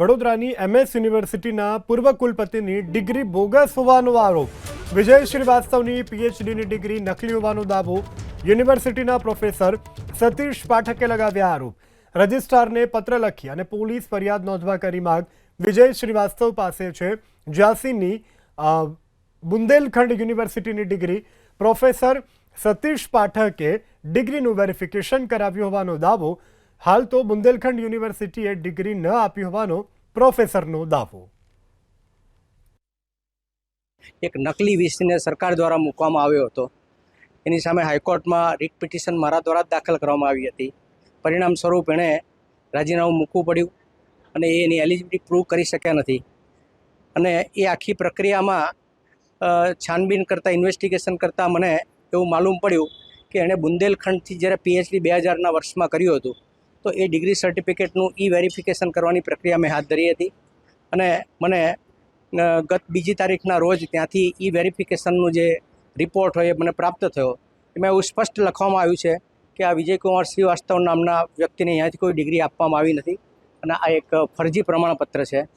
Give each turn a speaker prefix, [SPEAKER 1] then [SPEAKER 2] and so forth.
[SPEAKER 1] વડોદરાની એમએસ યુનિવર્સિટીના પૂર્વ કુલપતિની ડિગ્રી બોગસ હોવાનો આરોપ. વિજય શ્રીવાસ્તવની પીએચડીની ડિગ્રી નકલી હોવાનો દાવો યુનિવર્સિટીના પ્રોફેસર સતીશ પાઠકે લગાવ્યા આરોપ. રજિસ્ટ્રારને પત્ર લખી અને પોલીસ ફરિયાદ નોંધવા કરી માંગ વિજય શ્રીવાસ્તવ પાસે છે. જ્યાસીની બુંદેલખંડ યુનિવર્સિટીની ડિગ્રી પ્રોફેસર સતીશ પાઠકે ડિગ્રીનું વેરિફિકેશન કરાવ્યું હોવાનો દાવો હાલ તો બુંદેલખંડ યુનિવર્સિટીએ ડિગ્રી ન આપી હોવાનો પ્રોફેસરનો દાવો.
[SPEAKER 2] એક નકલી વીસીને સરકાર દ્વારા મૂકવામાં આવ્યો હતો. એની સામે હાઈકોર્ટમાં રીટ પિટિશન મારા દ્વારા જ દાખલ કરવામાં આવી હતી. પરિણામ સ્વરૂપ એણે રાજીનામું મૂકવું પડ્યું અને એ એની એલિજિબિલિટી પ્રૂવ કરી શક્યા નથી. અને એ આખી પ્રક્રિયામાં છાનબીન કરતાં, ઇન્વેસ્ટિગેશન કરતાં મને એવું માલુમ પડ્યું કે એણે બુંદેલખંડથી જ્યારે પીએચડી બે હજારના વર્ષમાં કર્યું હતું તો એ ડિગ્રી સર્ટિફિકેટનું ઈ વેરિફિકેશન કરવાની પ્રક્રિયા મેં હાથ ધરી હતી. અને મને ગત બીજી તારીખના રોજ ત્યાંથી ઈ વેરિફિકેશનનું જે રિપોર્ટ હોય એ મને પ્રાપ્ત થયો. એમાં એવું સ્પષ્ટ લખવામાં આવ્યું છે કે આ વિજયકુમાર શ્રીવાસ્તવ નામના વ્યક્તિને અહીંયાથી કોઈ ડિગ્રી આપવામાં આવી નથી. અને આ એક ફરજી પ્રમાણપત્ર છે.